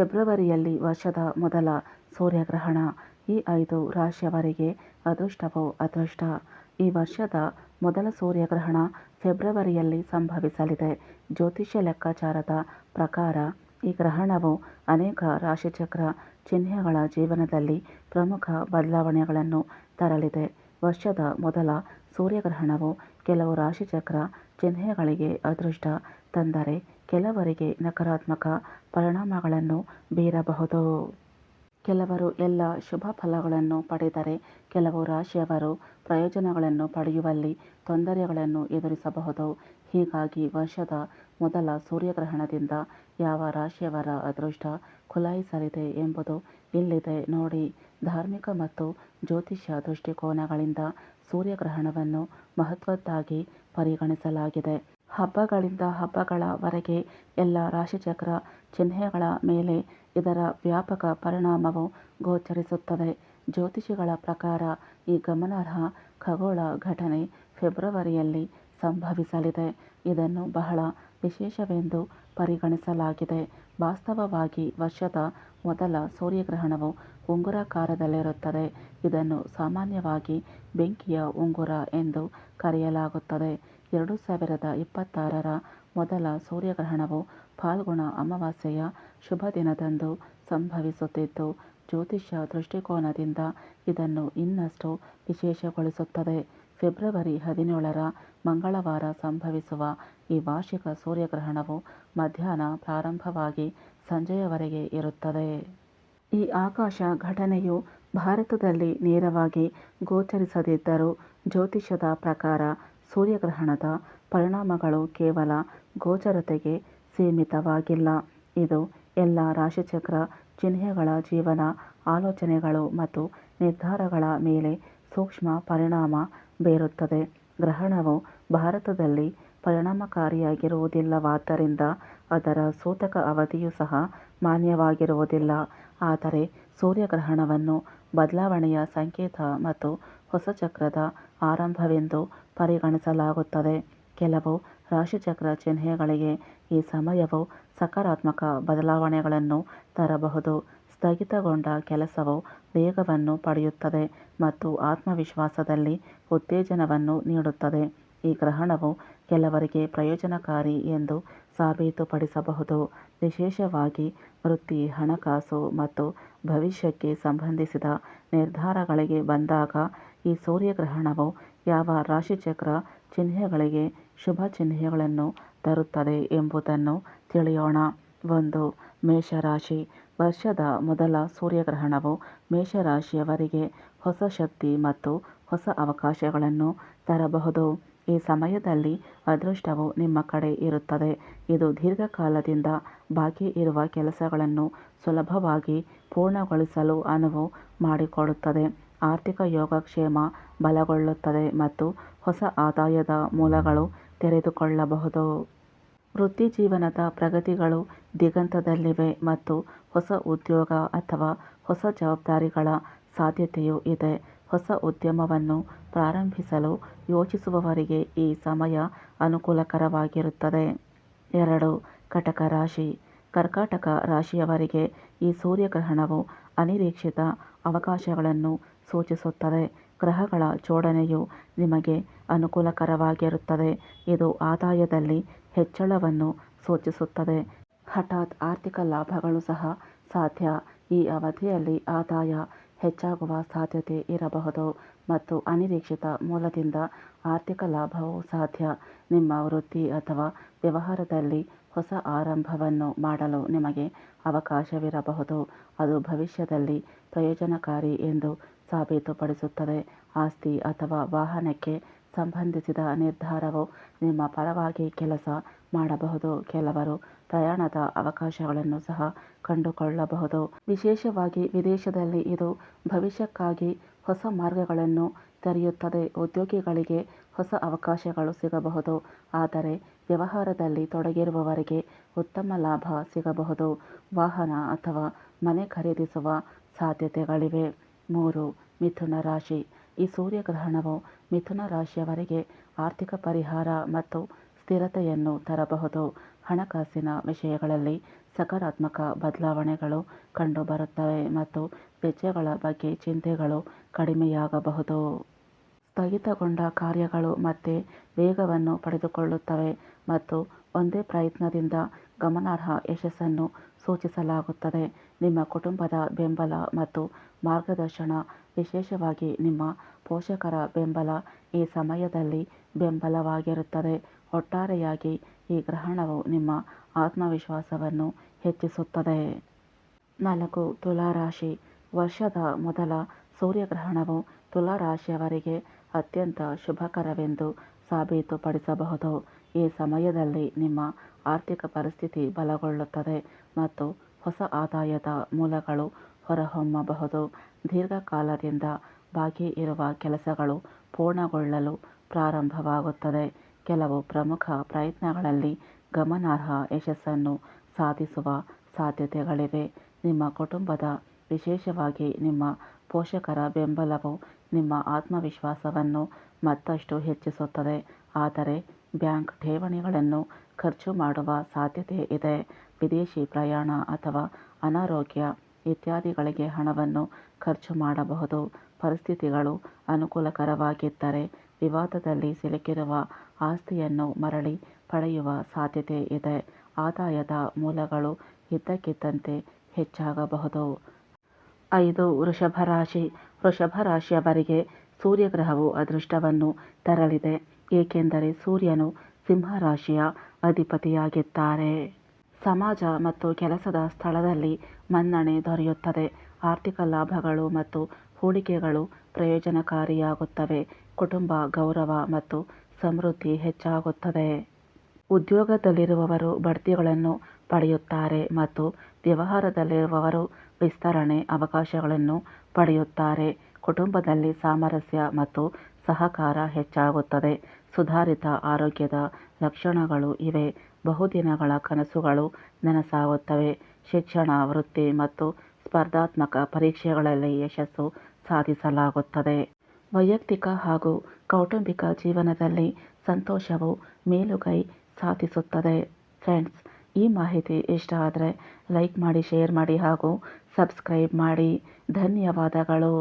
ಫೆಬ್ರವರಿಯಲ್ಲಿ ವರ್ಷದ ಮೊದಲ ಸೂರ್ಯಗ್ರಹಣ. ಈ ಐದು ರಾಶಿಯವರಿಗೆ ಅದೃಷ್ಟವೋ ಅದೃಷ್ಟ? ಈ ವರ್ಷದ ಮೊದಲ ಸೂರ್ಯಗ್ರಹಣ ಫೆಬ್ರವರಿಯಲ್ಲಿ ಸಂಭವಿಸಲಿದೆ. ಜ್ಯೋತಿಷ್ಯ ಲೆಕ್ಕಾಚಾರದ ಪ್ರಕಾರ ಈ ಗ್ರಹಣವು ಅನೇಕ ರಾಶಿಚಕ್ರ ಚಿಹ್ನೆಗಳ ಜೀವನದಲ್ಲಿ ಪ್ರಮುಖ ಬದಲಾವಣೆಗಳನ್ನು ತರಲಿದೆ. ವರ್ಷದ ಮೊದಲ ಸೂರ್ಯಗ್ರಹಣವು ಕೆಲವು ರಾಶಿಚಕ್ರ ಚಿಹ್ನೆಗಳಿಗೆ ಅದೃಷ್ಟ ತಂದರೆ ಕೆಲವರಿಗೆ ನಕಾರಾತ್ಮಕ ಪರಿಣಾಮಗಳನ್ನು ಬೀರಬಹುದು. ಕೆಲವರು ಎಲ್ಲ ಶುಭ ಫಲಗಳನ್ನು ಪಡೆದರೆ ಕೆಲವು ರಾಶಿಯವರು ಪ್ರಯೋಜನಗಳನ್ನು ಪಡೆಯುವಲ್ಲಿ ತೊಂದರೆಗಳನ್ನು ಎದುರಿಸಬಹುದು. ಹೀಗಾಗಿ ವರ್ಷದ ಮೊದಲ ಸೂರ್ಯಗ್ರಹಣದಿಂದ ಯಾವ ರಾಶಿಯವರ ಅದೃಷ್ಟ ಖುಲಾಯಿಸಲಿದೆ ಎಂಬುದು ಇಲ್ಲಿದೆ ನೋಡಿ. ಧಾರ್ಮಿಕ ಮತ್ತು ಜ್ಯೋತಿಷ್ಯ ದೃಷ್ಟಿಕೋನಗಳಿಂದ ಸೂರ್ಯಗ್ರಹಣವನ್ನು ಮಹತ್ವದ್ದಾಗಿ ಪರಿಗಣಿಸಲಾಗಿದೆ. ಹಬ್ಬಗಳಿಂದ ಹಬ್ಬಗಳವರೆಗೆ ಎಲ್ಲ ರಾಶಿಚಕ್ರ ಚಿಹ್ನೆಗಳ ಮೇಲೆ ಇದರ ವ್ಯಾಪಕ ಪರಿಣಾಮವು ಗೋಚರಿಸುತ್ತದೆ. ಜ್ಯೋತಿಷಿಗಳ ಪ್ರಕಾರ ಈ ಗಮನಾರ್ಹ ಖಗೋಳ ಘಟನೆ ಫೆಬ್ರವರಿಯಲ್ಲಿ ಸಂಭವಿಸಲಿದೆ. ಇದನ್ನು ಬಹಳ ವಿಶೇಷವೆಂದು ಪರಿಗಣಿಸಲಾಗಿದೆ. ವಾಸ್ತವವಾಗಿ ವರ್ಷದ ಮೊದಲ ಸೂರ್ಯಗ್ರಹಣವು ಉಂಗುರಾಕಾರದಲ್ಲಿರುತ್ತದೆ. ಇದನ್ನು ಸಾಮಾನ್ಯವಾಗಿ ಬೆಂಕಿಯ ಉಂಗುರ ಎಂದು ಕರೆಯಲಾಗುತ್ತದೆ. ಎರಡು ಸಾವಿರದ ಇಪ್ಪತ್ತಾರರ ಮೊದಲ ಸೂರ್ಯಗ್ರಹಣವು ಫಾಲ್ಗುಣ ಅಮಾವಾಸ್ಯೆಯ ಶುಭ ದಿನದಂದು ಸಂಭವಿಸುತ್ತಿದ್ದು ಜ್ಯೋತಿಷ್ಯ ದೃಷ್ಟಿಕೋನದಿಂದ ಇದನ್ನು ಇನ್ನಷ್ಟು ವಿಶೇಷಗೊಳಿಸುತ್ತದೆ. ಫೆಬ್ರವರಿ ಹದಿನೇಳರ ಮಂಗಳವಾರ ಸಂಭವಿಸುವ ಈ ವಾರ್ಷಿಕ ಸೂರ್ಯಗ್ರಹಣವು ಮಧ್ಯಾಹ್ನ ಪ್ರಾರಂಭವಾಗಿ ಸಂಜೆಯವರೆಗೆ ಇರುತ್ತದೆ. ಈ ಆಕಾಶ ಘಟನೆಯು ಭಾರತದಲ್ಲಿ ನೇರವಾಗಿ ಗೋಚರಿಸದಿದ್ದರೂ ಜ್ಯೋತಿಷ್ಯದ ಪ್ರಕಾರ ಸೂರ್ಯಗ್ರಹಣದ ಪರಿಣಾಮಗಳು ಕೇವಲ ಗೋಚರತೆಗೆ ಸೀಮಿತವಾಗಿಲ್ಲ. ಇದು ಎಲ್ಲ ರಾಶಿಚಕ್ರ ಚಿಹ್ನೆಗಳ ಜೀವನ ಆಲೋಚನೆಗಳು ಮತ್ತು ನಿರ್ಧಾರಗಳ ಮೇಲೆ ಸೂಕ್ಷ್ಮ ಪರಿಣಾಮ ಬೀರುತ್ತದೆ. ಗ್ರಹಣವು ಭಾರತದಲ್ಲಿ ಪರಿಣಾಮಕಾರಿಯಾಗಿರುವುದಿಲ್ಲವಾದ್ದರಿಂದ ಅದರ ಸೂತಕ ಅವಧಿಯು ಸಹ ಮಾನ್ಯವಾಗಿರುವುದಿಲ್ಲ. ಆದರೆ ಸೂರ್ಯಗ್ರಹಣವನ್ನು ಬದಲಾವಣೆಯ ಸಂಕೇತ ಮತ್ತು ಹೊಸ ಚಕ್ರದ ಆರಂಭವೆಂದು ಪರಿಗಣಿಸಲಾಗುತ್ತದೆ. ಕೆಲವು ರಾಶಿಚಕ್ರ ಚಿಹ್ನೆಗಳಿಗೆ ಈ ಸಮಯವು ಸಕಾರಾತ್ಮಕ ಬದಲಾವಣೆಗಳನ್ನು ತರಬಹುದು. ಸ್ಥಗಿತಗೊಂಡ ಕೆಲಸವು ವೇಗವನ್ನು ಪಡೆಯುತ್ತದೆ ಮತ್ತು ಆತ್ಮವಿಶ್ವಾಸದಲ್ಲಿ ಉತ್ತೇಜನವನ್ನು ನೀಡುತ್ತದೆ. ಈ ಗ್ರಹಣವು ಕೆಲವರಿಗೆ ಪ್ರಯೋಜನಕಾರಿ ಎಂದು ಸಾಬೀತುಪಡಿಸಬಹುದು. ವಿಶೇಷವಾಗಿ ವೃತ್ತಿ, ಹಣಕಾಸು ಮತ್ತು ಭವಿಷ್ಯಕ್ಕೆ ಸಂಬಂಧಿಸಿದ ನಿರ್ಧಾರಗಳಿಗೆ ಬಂದಾಗ ಈ ಸೂರ್ಯಗ್ರಹಣವು ಯಾವ ರಾಶಿಚಕ್ರ ಚಿಹ್ನೆಗಳಿಗೆ ಶುಭ ಚಿಹ್ನೆಗಳನ್ನು ತರುತ್ತದೆ ಎಂಬುದನ್ನು ತಿಳಿಯೋಣ. ಒಂದು ಮೇಷರಾಶಿ ವರ್ಷದ ಮೊದಲ ಸೂರ್ಯಗ್ರಹಣವು ಮೇಷರಾಶಿಯವರಿಗೆ ಹೊಸ ಶಕ್ತಿ ಮತ್ತು ಹೊಸ ಅವಕಾಶಗಳನ್ನು ತರಬಹುದು. ಈ ಸಮಯದಲ್ಲಿ ಅದೃಷ್ಟವು ನಿಮ್ಮ ಕಡೆ ಇರುತ್ತದೆ. ಇದು ದೀರ್ಘಕಾಲದಿಂದ ಬಾಕಿ ಇರುವ ಕೆಲಸಗಳನ್ನು ಸುಲಭವಾಗಿ ಪೂರ್ಣಗೊಳಿಸಲು ಅನುವು ಮಾಡಿಕೊಡುತ್ತದೆ. ಆರ್ಥಿಕ ಯೋಗಕ್ಷೇಮ ಬಲಗೊಳ್ಳುತ್ತದೆ ಮತ್ತು ಹೊಸ ಆದಾಯದ ಮೂಲಗಳು ತೆರೆದುಕೊಳ್ಳಬಹುದು. ವೃತ್ತಿಜೀವನದ ಪ್ರಗತಿಗಳು ದಿಗಂತದಲ್ಲಿವೆ ಮತ್ತು ಹೊಸ ಉದ್ಯೋಗ ಅಥವಾ ಹೊಸ ಜವಾಬ್ದಾರಿಗಳ ಸಾಧ್ಯತೆಯೂ ಇದೆ. ಹೊಸ ಉದ್ಯಮವನ್ನು ಪ್ರಾರಂಭಿಸಲು ಯೋಚಿಸುವವರಿಗೆ ಈ ಸಮಯ ಅನುಕೂಲಕರವಾಗಿರುತ್ತದೆ. ಎರಡು, ಕಟಕ ರಾಶಿ. ಕರ್ಕಾಟಕ ರಾಶಿಯವರಿಗೆ ಈ ಸೂರ್ಯಗ್ರಹಣವು ಅನಿರೀಕ್ಷಿತ ಅವಕಾಶಗಳನ್ನು ಸೂಚಿಸುತ್ತದೆ. ಗ್ರಹಗಳ ಜೋಡಣೆಯು ನಿಮಗೆ ಅನುಕೂಲಕರವಾಗಿರುತ್ತದೆ. ಇದು ಆದಾಯದಲ್ಲಿ ಹೆಚ್ಚಳವನ್ನು ಸೂಚಿಸುತ್ತದೆ. ಹಠಾತ್ ಆರ್ಥಿಕ ಲಾಭಗಳು ಸಹ ಸಾಧ್ಯ. ಈ ಅವಧಿಯಲ್ಲಿ ಆದಾಯ ಹೆಚ್ಚಾಗುವ ಸಾಧ್ಯತೆ ಇರಬಹುದು ಮತ್ತು ಅನಿರೀಕ್ಷಿತ ಮೂಲದಿಂದ ಆರ್ಥಿಕ ಲಾಭವು ಸಾಧ್ಯ. ನಿಮ್ಮ ವೃತ್ತಿ ಅಥವಾ ವ್ಯವಹಾರದಲ್ಲಿ ಹೊಸ ಆರಂಭವನ್ನು ಮಾಡಲು ನಿಮಗೆ ಅವಕಾಶವಿರಬಹುದು. ಅದು ಭವಿಷ್ಯದಲ್ಲಿ ಪ್ರಯೋಜನಕಾರಿ ಎಂದು ಸಾಬೀತುಪಡಿಸುತ್ತದೆ. ಆಸ್ತಿ ಅಥವಾ ವಾಹನಕ್ಕೆ ಸಂಬಂಧಿಸಿದ ನಿರ್ಧಾರವು ನಿಮ್ಮ ಪರವಾಗಿ ಕೆಲಸ ಮಾಡಬಹುದು. ಕೆಲವರು ಪ್ರಯಾಣದ ಅವಕಾಶಗಳನ್ನು ಸಹ ಕಂಡುಕೊಳ್ಳಬಹುದು. ವಿಶೇಷವಾಗಿ ವಿದೇಶದಲ್ಲಿ ಇದು ಭವಿಷ್ಯಕ್ಕಾಗಿ ಹೊಸ ಮಾರ್ಗಗಳನ್ನು ತೆರೆಯುತ್ತದೆ. ಉದ್ಯೋಗಿಗಳಿಗೆ ಹೊಸ ಅವಕಾಶಗಳು ಸಿಗಬಹುದು. ಆದರೆ ವ್ಯವಹಾರದಲ್ಲಿ ತೊಡಗಿರುವವರಿಗೆ ಉತ್ತಮ ಲಾಭ ಸಿಗಬಹುದು. ವಾಹನ ಅಥವಾ ಮನೆ ಖರೀದಿಸುವ ಸಾಧ್ಯತೆಗಳಿವೆ. ಮೂರು, ಮಿಥುನ ರಾಶಿ. ಈ ಸೂರ್ಯಗ್ರಹಣವು ಮಿಥುನ ರಾಶಿಯವರಿಗೆ ಆರ್ಥಿಕ ಪರಿಹಾರ ಮತ್ತು ಸ್ಥಿರತೆಯನ್ನು ತರಬಹುದು. ಹಣಕಾಸಿನ ವಿಷಯಗಳಲ್ಲಿ ಸಕಾರಾತ್ಮಕ ಬದಲಾವಣೆಗಳು ಕಂಡುಬರುತ್ತವೆ ಮತ್ತು ವೆಚ್ಚಗಳ ಬಗ್ಗೆ ಚಿಂತೆಗಳು ಕಡಿಮೆಯಾಗಬಹುದು. ಸ್ಥಗಿತಗೊಂಡ ಕಾರ್ಯಗಳು ಮತ್ತೆ ವೇಗವನ್ನು ಪಡೆದುಕೊಳ್ಳುತ್ತವೆ ಮತ್ತು ಒಂದೇ ಪ್ರಯತ್ನದಿಂದ ಗಮನಾರ್ಹ ಯಶಸ್ಸನ್ನು ಸೂಚಿಸಲಾಗುತ್ತದೆ. ನಿಮ್ಮ ಕುಟುಂಬದ ಬೆಂಬಲ ಮತ್ತು ಮಾರ್ಗದರ್ಶನ, ವಿಶೇಷವಾಗಿ ನಿಮ್ಮ ಪೋಷಕರ ಬೆಂಬಲ, ಈ ಸಮಯದಲ್ಲಿ ಬೆಂಬಲವಾಗಿರುತ್ತದೆ. ಒಟ್ಟಾರೆಯಾಗಿ ಈ ಗ್ರಹಣವು ನಿಮ್ಮ ಆತ್ಮವಿಶ್ವಾಸವನ್ನು ಹೆಚ್ಚಿಸುತ್ತದೆ. ನಾಲ್ಕು, ತುಲಾರಾಶಿ. ವರ್ಷದ ಮೊದಲ ಸೂರ್ಯಗ್ರಹಣವು ತುಲಾ ರಾಶಿಯವರಿಗೆ ಅತ್ಯಂತ ಶುಭಕರವೆಂದು ಸಾಬೀತುಪಡಿಸಬಹುದು. ಈ ಸಮಯದಲ್ಲಿ ನಿಮ್ಮ ಆರ್ಥಿಕ ಪರಿಸ್ಥಿತಿ ಬಲಗೊಳ್ಳುತ್ತದೆ ಮತ್ತು ಹೊಸ ಆದಾಯದ ಮೂಲಗಳು ಹೊರಹೊಮ್ಮಬಹುದು. ದೀರ್ಘಕಾಲದಿಂದ ಬಾಕಿ ಇರುವ ಕೆಲಸಗಳು ಪೂರ್ಣಗೊಳ್ಳಲು ಪ್ರಾರಂಭವಾಗುತ್ತದೆ. ಕೆಲವು ಪ್ರಮುಖ ಪ್ರಯತ್ನಗಳಲ್ಲಿ ಗಮನಾರ್ಹ ಯಶಸ್ಸನ್ನು ಸಾಧಿಸುವ ಸಾಧ್ಯತೆಗಳಿವೆ. ನಿಮ್ಮ ಕುಟುಂಬದ, ವಿಶೇಷವಾಗಿ ನಿಮ್ಮ ಪೋಷಕರ ಬೆಂಬಲವು ನಿಮ್ಮ ಆತ್ಮವಿಶ್ವಾಸವನ್ನು ಮತ್ತಷ್ಟು ಹೆಚ್ಚಿಸುತ್ತದೆ. ಆದರೆ ಬ್ಯಾಂಕ್ ಠೇವಣಿಗಳನ್ನು ಖರ್ಚು ಮಾಡುವ ಸಾಧ್ಯತೆ ಇದೆ. ವಿದೇಶಿ ಪ್ರಯಾಣ ಅಥವಾ ಅನಾರೋಗ್ಯ ಇತ್ಯಾದಿಗಳಿಗೆ ಹಣವನ್ನು ಖರ್ಚು ಮಾಡಬಹುದು. ಪರಿಸ್ಥಿತಿಗಳು ಅನುಕೂಲಕರವಾಗಿದ್ದರೆ ವಿವಾದದಲ್ಲಿ ಸಿಲುಕಿರುವ ಆಸ್ತಿಯನ್ನು ಮರಳಿ ಪಡೆಯುವ ಸಾಧ್ಯತೆ ಇದೆ. ಆದಾಯದ ಮೂಲಗಳು ಇದ್ದಕ್ಕಿದ್ದಂತೆ ಹೆಚ್ಚಾಗಬಹುದು. ಐದು ವೃಷಭ ರಾಶಿ ವೃಷಭ ರಾಶಿಯವರಿಗೆ ಸೂರ್ಯಗ್ರಹವು ಅದೃಷ್ಟವನ್ನು ತರಲಿದೆ. ಏಕೆಂದರೆ ಸೂರ್ಯನು ಸಿಂಹ ರಾಶಿಯ ಅಧಿಪತಿಯಾಗಿದ್ದಾರೆ. ಸಮಾಜ ಮತ್ತು ಕೆಲಸದ ಸ್ಥಳದಲ್ಲಿ ಮನ್ನಣೆ ದೊರೆಯುತ್ತದೆ. ಆರ್ಥಿಕ ಲಾಭಗಳು ಮತ್ತು ಹೂಡಿಕೆಗಳು ಪ್ರಯೋಜನಕಾರಿಯಾಗುತ್ತವೆ. ಕುಟುಂಬ ಗೌರವ ಮತ್ತು ಸಮೃದ್ಧಿ ಹೆಚ್ಚಾಗುತ್ತದೆ. ಉದ್ಯೋಗದಲ್ಲಿರುವವರು ಬಡ್ತಿಗಳನ್ನು ಪಡೆಯುತ್ತಾರೆ ಮತ್ತು ವ್ಯವಹಾರದಲ್ಲಿರುವವರು ವಿಸ್ತರಣೆ ಅವಕಾಶಗಳನ್ನು ಪಡೆಯುತ್ತಾರೆ. ಕುಟುಂಬದಲ್ಲಿ ಸಾಮರಸ್ಯ ಮತ್ತು ಸಹಕಾರ ಹೆಚ್ಚಾಗುತ್ತದೆ. ಸುಧಾರಿತ ಆರೋಗ್ಯದ ಲಕ್ಷಣಗಳು ಇವೆ. ಬಹುದಿನಗಳ ಕನಸುಗಳು ನನಸಾಗುತ್ತವೆ. ಶಿಕ್ಷಣ, ವೃತ್ತಿ ಮತ್ತು ಸ್ಪರ್ಧಾತ್ಮಕ ಪರೀಕ್ಷೆಗಳಲ್ಲಿ ಯಶಸ್ಸು ಸಾಧಿಸಲಾಗುತ್ತದೆ. ವೈಯಕ್ತಿಕ ಹಾಗೂ ಕೌಟುಂಬಿಕ ಜೀವನದಲ್ಲಿ ಸಂತೋಷವು ಮೇಲುಗೈ ಸಾಧಿಸುತ್ತದೆ. ಫ್ರೆಂಡ್ಸ್, ಈ ಮಾಹಿತಿ ಇಷ್ಟ ಆದರೆ ಲೈಕ್ ಮಾಡಿ, ಶೇರ್ ಮಾಡಿ ಹಾಗೂ ಸಬ್ಸ್ಕ್ರೈಬ್ ಮಾಡಿ. ಧನ್ಯವಾದಗಳು.